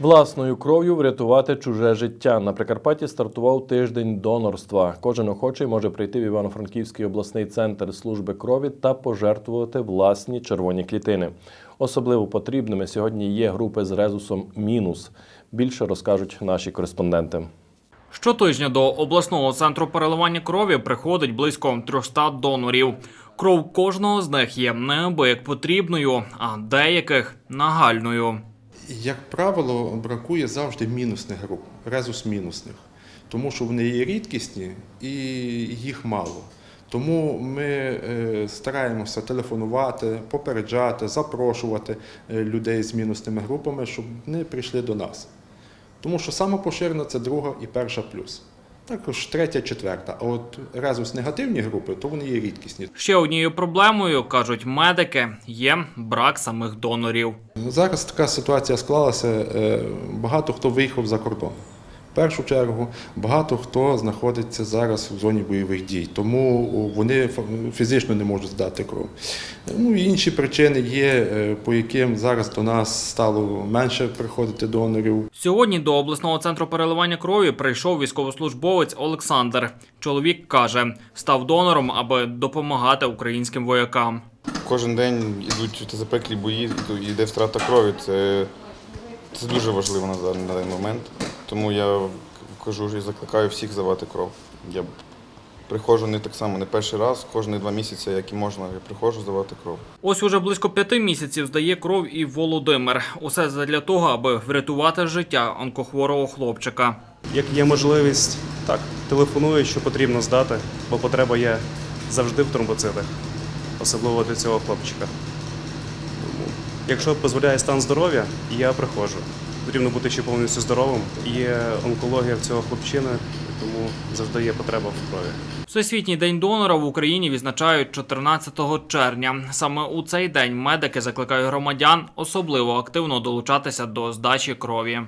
Власною кров'ю врятувати чуже життя. На Прикарпатті стартував тиждень донорства. Кожен охочий може прийти в Івано-Франківський обласний центр служби крові та пожертвувати власні червоні клітини. Особливо потрібними сьогодні є групи з резусом мінус. Більше розкажуть наші кореспонденти. Щотижня до обласного центру переливання крові приходить близько 300 донорів. Кров кожного з них є неабияк потрібною, а деяких нагальною. Як правило, бракує завжди мінусних груп, резус мінусних, тому що вони є рідкісні і їх мало. Тому ми е, стараємося телефонувати, попереджати, запрошувати е, людей з мінусними групами, щоб вони прийшли до нас. Тому що саме поширена це друга і перша плюс. Також третя, четверта. А от резус негативні групи, то вони є рідкісні. Ще однією проблемою кажуть медики є брак самих донорів. Зараз така ситуація склалася. е, Багато хто виїхав за кордон. В першу чергу багато хто знаходиться зараз в зоні бойових дій, тому вони фізично не можуть здати кров. Ну і інші причини є, е, по яким зараз до нас стало менше приходити донорів. Сьогодні до обласного центру переливання крові прийшов військовослужбовець Олександр. Чоловік каже, став донором, аби допомагати українським воякам. Кожен день йдуть запеклі бої, йде втрата крові. Це, це дуже важливо на даний момент. Тому я кажу і закликаю всіх здавати кров. Я приходжу не так само, не перший раз, кожні два місяці, як і можна, я приходжу здавати кров. Ось уже близько п'яти місяців здає кров і Володимир. Усе для того, аби врятувати життя онкохворого хлопчика. Як є можливість, так, телефоную, що потрібно здати, бо потреба є завжди в тромбоцитах, особливо для цього хлопчика. Тому, якщо дозволяє стан здоров'я, я приходжу. Потрібно бути ще повністю здоровим. Є онкологія в цього хлопчини, тому завжди є потреба в крові. Всесвітній день донора в Україні відзначають 14 червня. Саме у цей день медики закликають громадян особливо активно долучатися до здачі крові.